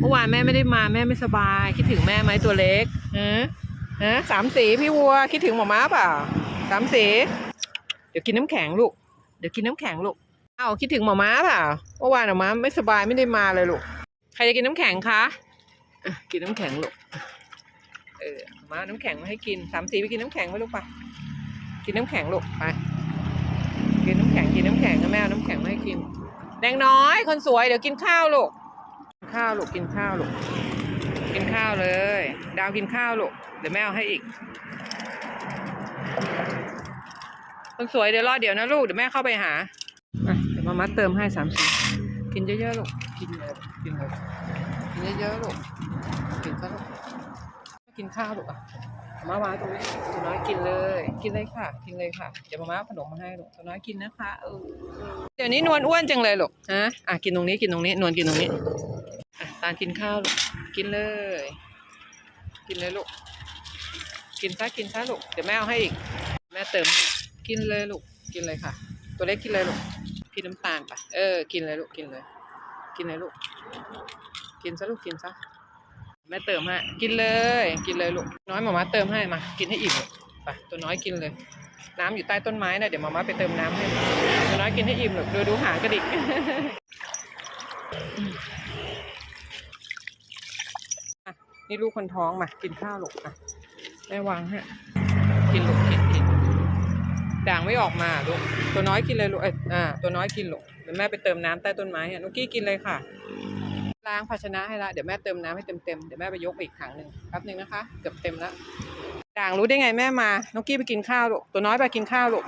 เมื่อวานแม่ไม่ได้มาแม่ไม่สบาย คิดถึงแม่ไหมตัวเล็กฮะฮะสามสีพี่วัวคิดถึงหมอม้าเปล่าสามสีเดี๋ยวกินน้ำแข็งลูก เดี๋ยวกินน้ำแข็งลูกเอ้าคิดถึงหมอม้าเปล่าเมื่อวานหมอม้าไม่สบายไม่ได้มาเลยลูกใครจะกินน้ำแข็งคะกินน้ำแข็งลูกเออหมอม้าเอาน้ำแข็งมาให้กินสามสีไปกินน้ำแข็งไปลูกไปกินน้ำแข็งลูกไปกินน้ำแข็งกินน้ำแข็งแม่เอาน้ำแข็งมาให้กินแดงน้อยคนสวยเดี๋ยวกินข้าวลูก ข้าวลูกกินข้าวลูกกินข้าวเลย ดาวกินข้าวลูกเดี๋ยวแม่เอาให้อีกคนสวยเดี๋ยวรอเดี๋ยวนะลูกเดี๋ยวแม่เข้าไปหาเดี๋ยวมามัดเติมให้สามสิบกินเยอะๆลูกกินเลยกินเลยกินเยอะๆลูกกินซะลูกกินข้าวลูกอะมาวางตรงนี้ตัวน้อยกินเลย กินเลยค่ะ กินเลยค่ะเดี๋ยวมามาขนมมาให้ลูกตัวน้อยกินนะคะเออเดี๋ยวนี้นวลอ้วนจังเลยลูกฮะอะกินตรงนี้กินตรงนี้นวลกินตรงนี้าลกินข้าวลูกกินเลย กินเลยลูก กินซะกินซะลูก เดี๋ยวแม่เอาให้อีก แม่เติม กินเลยลูก กินเลยค่ะ ตัวเล็กกินเลยลูกกินน้ำตาลไปเออ กินเลยลูก กินเลย กินเลยลูก กินซะลูก กินซะ แม่เติมให้กินเลย กินเลยลูก น้อยหมามาเติมให้มา กินให้อิ่มไปตัวน้อยกินเลย น้ำอยู่ใต้ต้นไม้นะเดี๋ยวหมามาไปเติมน้ำให้ ตัวน้อยกินให้อิ่มลูกดูดูหางกระดิก อะ นี่ลูกคนท้องมากินข้าวลูกอะแม่วางให้กินลูกกินกินด่างไม่ออกมาลูกตัวน้อยกินเลยลูกเอ้ยอ่าตัวน้อยกินลูกเดี๋ยวแม่ไปเติมน้ำใต้ต้นไม้อะนุกกี้กินเลยค่ะล้างภาชนะให้ละเดี๋ยวแม่เติมน้ำให้เต็มเต็มๆเดี๋ยวแม่ไปยกไปอีกถังหนึ่งแป๊บหนึ่งนะคะเกือบเต็มแล้วด่างรู้ได้ไงแม่มานุกกี้ไปกินข้าวลูกตัวน้อยไปกินข้าวลูก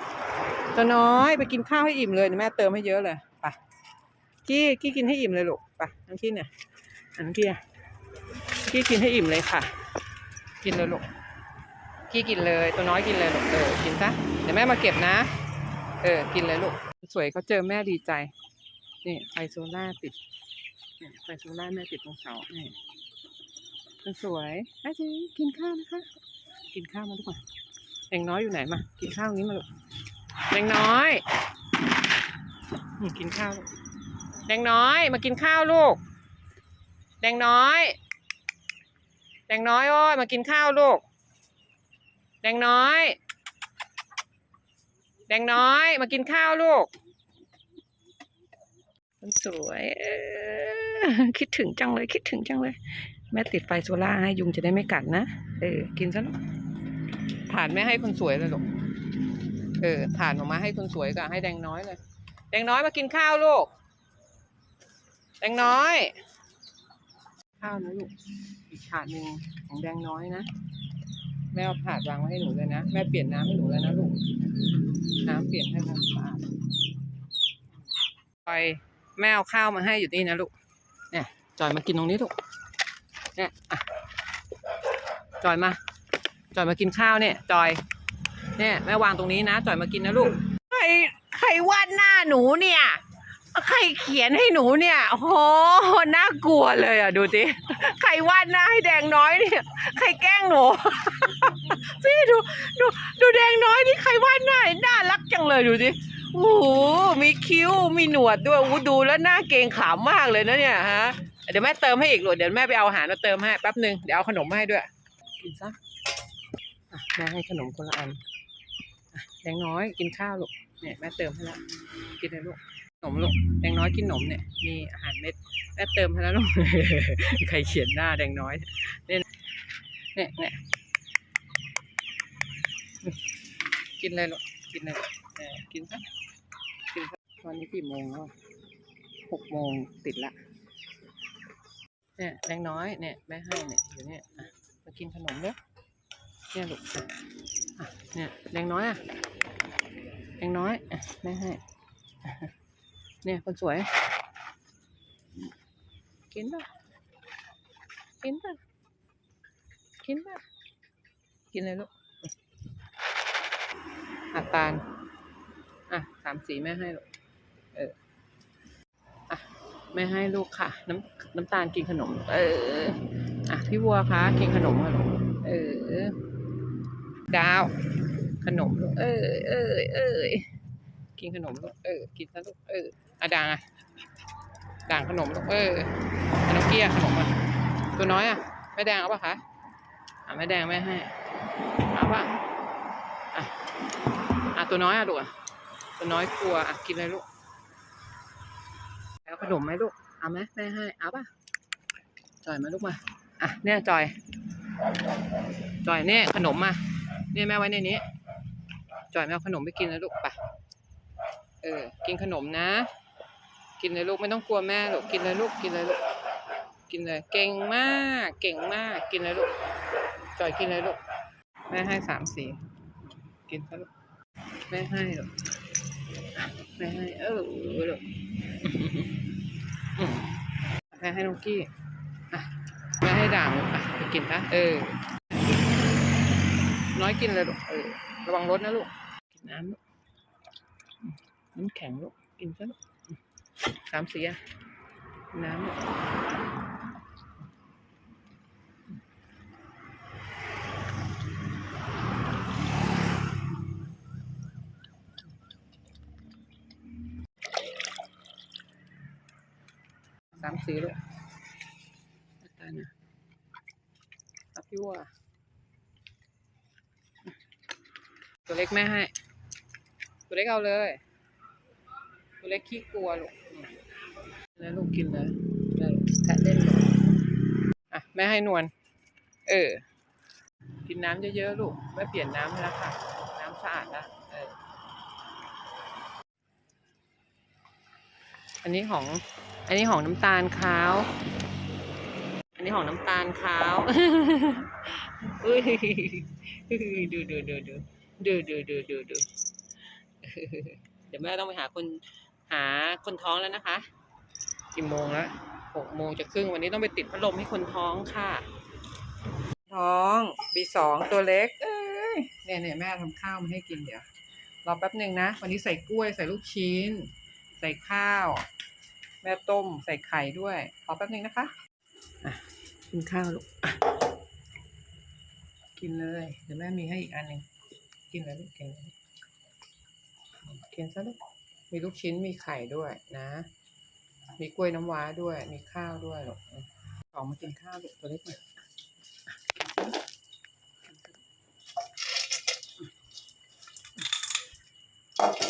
ตัวน้อยไปกินข้าวให้อิ่มเลยเดี๋ยวแม่เติมให้เยอะเลยไปกี้กี้กินให้อิ่มเลยลูกไปน้องกี้เนี่ยอันน้ องกี้กินให้อิ่มเลยค่ะ กินเลยลูกกี้กินเลย ตัวน้อยกินเลยลูกเออกินซะเดี๋ยวแม่มาเก็บนะ เออ กินเลยลูกสวยเขาเจอแม่ดีใจนี่ไฟโซล่าติดนี่ไฟโซล่าแม่ติดตรงเสานี่คนสวยอาจีกินข้าวนะคะ กินข้าวมาทุกคนแดงน้อยอยู่ไหนมากินข้าวนี้มาลูกแดงน้อยอืมกินข้าวแดงน้อยมากินข้าวลูกแดงน้อย แดงน้อยโอ้ยมากินข้าวลูก แดงน้อย แดงน้อยมากินข้าวลูกคนสวยคิดถึงจังเลย คิดถึงจังเลย แม่ติดไฟโซล่าให้ยุงจะได้ไม่กัดนะเออกินซะลูกถ่านไม่ให้คนสวยเลยลูกเออถ่านออกมาให้คนสวยกับให้แดงน้อยเลย แดงน้อยมากินข้าวลูก แดงน้อย ข้าวนะลูก อีกถาดหนึ่งของแดงน้อยนะ แม่เอาถาดวางไว้ให้หนูเลยนะ แม่เปลี่ยนน้ำให้หนูแล้วนะลูก น้ำเปลี่ยนให้ความสะอาดจอยแม่เอาข้าวมาให้อยู่นี่นะลูก เนี่ยจอยมากินตรงนี้ลูก เนี่ยอะจอยมา จอยมากินข้าวเนี่ย จอย เนี่ยแม่วางตรงนี้นะ จอยมากินนะลูก ใครใครวาดหน้าหนูเนี่ย ใครเขียนให้หนูเนี่ยโอ้โหน่ากลัวเลยอะดูสิใครวาดหน้าให้แดงน้อยเนี่ย ใครแกล้งหนูพี่ดูดูดูแดงน้อยนี่ใครวาดหน้าน่ารักจังเลยดูสิโอ้โหมีคิ้วมีหนวดด้วยอู้ดูแล้วหน้าเกรงขามมากเลยนะเนี่ยฮะเดี๋ยวแม่เติมให้อีกหลดเดี๋ยวแม่ไปเอาอาหารมาเติมให้แป๊บหนึ่งเดี๋ยวเอาขนมมาให้ด้วยกินซะแม่ให้ขนมคนละอันแดงน้อยกินข้าวลูกเนี่ยแม่เติมให้แล้วกินเลยลูก นมลูกแดงน้อยกินขนมเนี่ยมีอาหารเม็ดแม่เติมให้แล้วลูกใครเขียนหน้าแดงน้อยเนี่ยเนี่ยเนี่ยกินเลยลูกกินเลยเออกินซะกินซะตอนนี้กี่โมงแล้วหกโมงติดละเนี่ยแดงน้อยเนี่ยแม่ให้เนี่ยอยู่เนี่ยมากินขนมเด้อเนี่ยลูกอะเนี่ยแดงน้อยอะแดงน้อยแม่ให้ เนี่ยคนสวย กินป่ะ กินป่ะ กินป่ะ กินเลยลูกอะตาล อะสามสีแม่ให้ลูก เออ อะ แม่ให้ลูกค่ะ น้ำน้ำตาลกินขนม เออ อะ พี่วัวคะกินขนมค่ะลูก เออ ดาว ขนมลูก เออ เออ เออ กินขนมลูก เออ กินซะลูก เอออะด่างอะด่างขนมลูก เออขนมกี้อะขนมอะ ตัวน้อยอะ แม่แดงเอาปะคะอะแม่แดงไม่ให้ เอาปะอะ อะตัวน้อยอะลูกอะ ตัวน้อยกลัว อะกินเลยลูก แล้วขนมไหมลูก เอาไหมแม่ให้ เอาปะจอยมาลูกมา อะเนี่ยจอย จอยเนี่ยขนมมา เนี่ยแม่ไว้ในนี้ จอยแม่เอาขนมไปกินนะลูกไป เออ กินขนมนะ กินเลยลูกไม่ต้องกลัวแม่ลูกกินเลยลูกกินเลยลูกกินเลย เก่งมาก เก่งมาก กินเลยลูกจอยกินเลยลูกแม่ให้สามสี่กินซะลูกแม่ให้ลูกอะแม่ให้เออลูกอืมแม่ให้น้องกี้อะแม่ให้ด่างลูกอะไปกินนะเออ น้อยกินเลยลูกเออระวังรถนะลูกกินน้ำลูก น้ำแข็งลูกกินซะลูกสามสีอะน้ำสามสีลูกตายนะเอาพี่วัวตัวเล็กแม่ให้ ตัวเล็กเอาเลย เล็กขี้กลัวลูกอืมแล้วลูกกินเลยเลยแทะเล่นเลยอะแม่ให้นวลเออ กินน้ำเยอะๆลูกแม่เปลี่ยนน้ำให้แล้วค่ะ น้ำสะอาดแล้วเอออันนี้ของ อันนี้ของน้ำตาลขาว อันนี้ของน้ำตาลขาวอุ้ยดูดูดูดูดูดูดูดูดูเดี๋ยวแม่ต้องไปหาคน หาคนท้องแล้วนะคะกี่โมงแล้วหกโมงจะครึ่งวันนี้ต้องไปติดพัดลมให้คนท้องค่ะ ท้องบีสองตัวเล็ก เอ้ยเนี่ยเนี่ยแม่ทำข้าวมาให้กินเดี๋ยวรอแป๊บหนึ่งนะ วันนี้ใส่กล้วยใส่ลูกชิ้น ใส่ข้าว แม่ต้มใส่ไข่ด้วยรอแป๊บหนึ่งนะคะอะกินข้าวลูกกินเลยเดี๋ยวแม่มีให้อีกอันหนึ่งกินเลยลูกกินเลยกินซะลูก มีลูกชิ้นมีไข่ด้วยนะ มีกล้วยน้ำว้าด้วย มีข้าวด้วยลูกอืมออกมากินข้าวลูกตัวเล็กหน่อย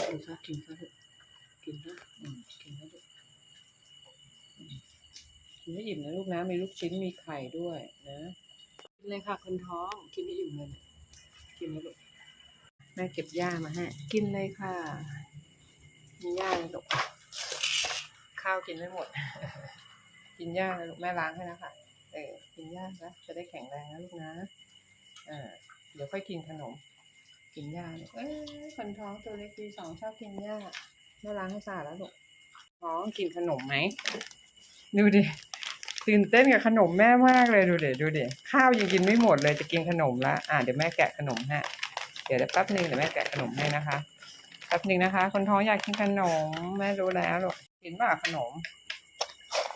กินซะกินซะลูกกินซะอืมกินซะลูกกินให้อิ่มนะลูกนะมีลูกชิ้นมีไข่ด้วยนะกินเลยค่ะคนท้องกินให้อิ่มเลยนะกินนะลูกแม่เก็บหญ้ามาให้กินเลยค่ะ มีหญ้าเลยลูกข้าวกินไม่หมด กินหญ้าเลยลูกแม่ล้างให้แล้วค่ะเออกินหญ้านะจะได้แข็งแรงนะลูกนะเออเดี๋ยวค่อยกินขนม กินหญ้าลูกเอ้ยคนท้องตัวเล็กปีสองชอบกินหญ้าแม่ล้างให้สะอาดแล้วลูกท้องกินขนมไหมดูดิตื่นเต้นกับขนมแม่มากเลยดูเดี๋ยวดูเดี๋ยวข้าวยังกินไม่หมดเลยจะกินขนมละอะเดี๋ยวแม่แกะขนมให้เดี๋ยวแป๊บนึงเดี๋ยวแม่แกะขนมให้นะคะ แป๊บนึงนะคะ คนท้องอยากกินขนมแม่รู้แล้วลูกกินป่ะขนม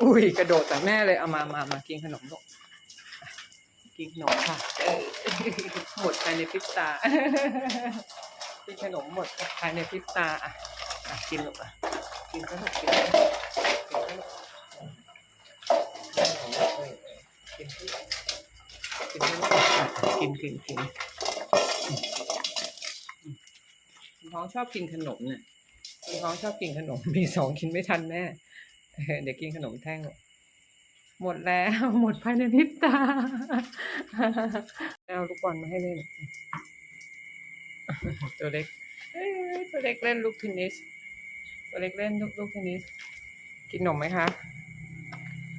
อุ้ยกระโดดแต่แม่เลยเอามามามากินขนมลูกกินขนมค่ะเออหมดภายในพริบตากินขนมหมดภายในพริบตาอะกินลูกอะกินก็ลูกกินก็ลูกกินกินกินกินกินกิน ท้องชอบกินขนมเนี่ยคุณท้องชอบกินขนม มีสองกินไม่ทันแม่เดี๋ยวกินขนมแท่ง หมดหมดแล้ว หมดภายในพริบตา เอาลูกบอลมาให้เล่น ตัวเล็กเอ้ยตัวเล็กเล่นลูกเทนนิส ตัวเล็กเล่นลูกลูกเทนนิส กินนมไหมคะ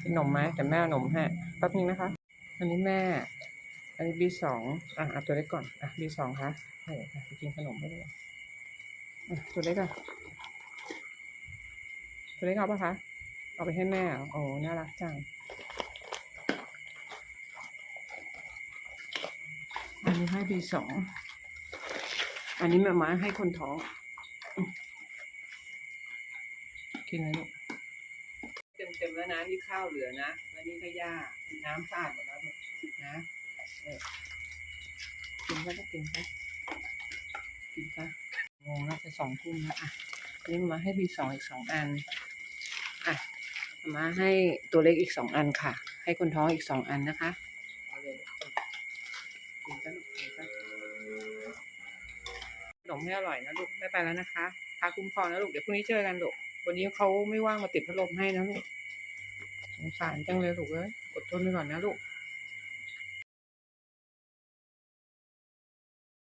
กินนมไหมแต่แม่เอานมให้แป๊บนึงนะคะ อันนี้แม่ อันนี้บีสองอะเอาตัวเล็กก่อน อะบีสองคะเออไปกินขนมไปด้วย ตัวเล็กอะตัวเล็กเอาปะคะ เอาไปให้แม่โอ้น่ารักจัง อันนี้ให้บีสอง อันนี้แม่มาให้คนท้อง กินเลยลูกเต็มเต็มแล้วนะนี่ข้าวเหลือนะ แล้วนี่ก็ย่าน้ำสะอาดหมดแล้วลูกนะกินก็ต้องกินซะกินซะ งแล้วจะสองทุ่มแล้วอะนี่มาให้บีสองอีกสองอันอะมาให้ตัวเล็กอีกสองอันค่ะ ให้คนท้องอีกสองอันนะคะเอาเลยกินซะลูกกินซะขนมให้อร่อยนะลูกไม่ไปแล้วนะคะพาคุ้มครองนะลูกเดี๋ยวพรุ่งนี้เจอกันลูกวันนี้เขาไม่ว่างมาติดพัดลมให้นะลูกสงสารจังเลยลูกเอ้ยอดทนไปก่อนนะลูก